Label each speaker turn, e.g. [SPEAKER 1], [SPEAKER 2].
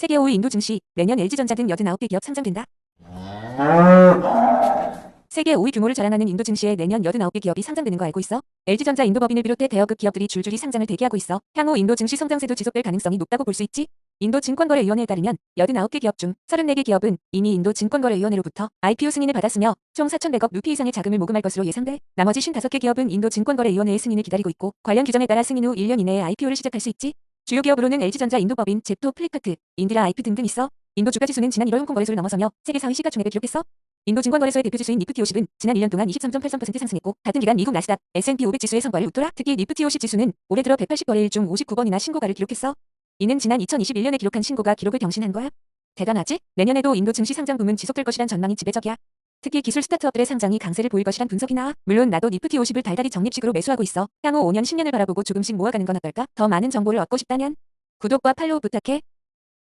[SPEAKER 1] 세계 5위 인도 증시, 내년 LG전자 등 89개 기업 상장된다. 세계 5위 규모를 자랑하는 인도 증시에 내년 89개 기업이 상장되는 거 알고 있어? LG전자 인도법인을 비롯해 대여급 기업들이 줄줄이 상장을 대기하고 있어. 향후 인도 증시 성장세도 지속될 가능성이 높다고 볼 수 있지? 인도 증권거래위원회에 따르면 89개 기업 중 34개 기업은 이미 인도 증권거래위원회로부터 IPO 승인을 받았으며 총 4,100억 루피 이상의 자금을 모금할 것으로 예상돼. 나머지 55개 기업은 인도 증권거래위원회의 승인을 기다리고 있고 관련 규정에 따라 승인 후 1년 이내에 IPO를 시작할 수 있지. 주요 기업으로는 LG전자 인도법인, 제토, 플리카트, 인디라 아이프 등등 있어. 인도 주가 지수는 지난 1월 홍콩 거래소를 넘어서며 세계 상위 시가총액을 기록했어. 인도 증권거래소의 대표 지수인 니프티 50은 지난 1년 동안 23.83% 상승했고 같은 기간 미국 나스닥, S&P 500 지수의 성과를 웃돌아 특히 니프티 50 지수는 올해 들어 180거래일 중 59번이나 신고가를 기록했어. 이는 지난 2021년에 기록한 신고가 기록을 경신한 거야. 대단하지? 내년에도 인도 증시 상장 붐은 지속될 것이란 전망이 지배적이야. 특히 기술 스타트업들의 상장이 강세를 보일 것이란 분석이 나와. 물론 나도 니프티 50을 달달이 적립식으로 매수하고 있어. 향후 5년 10년을 바라보고 조금씩 모아가는 건 어떨까? 더 많은 정보를 얻고 싶다면 구독과 팔로우 부탁해.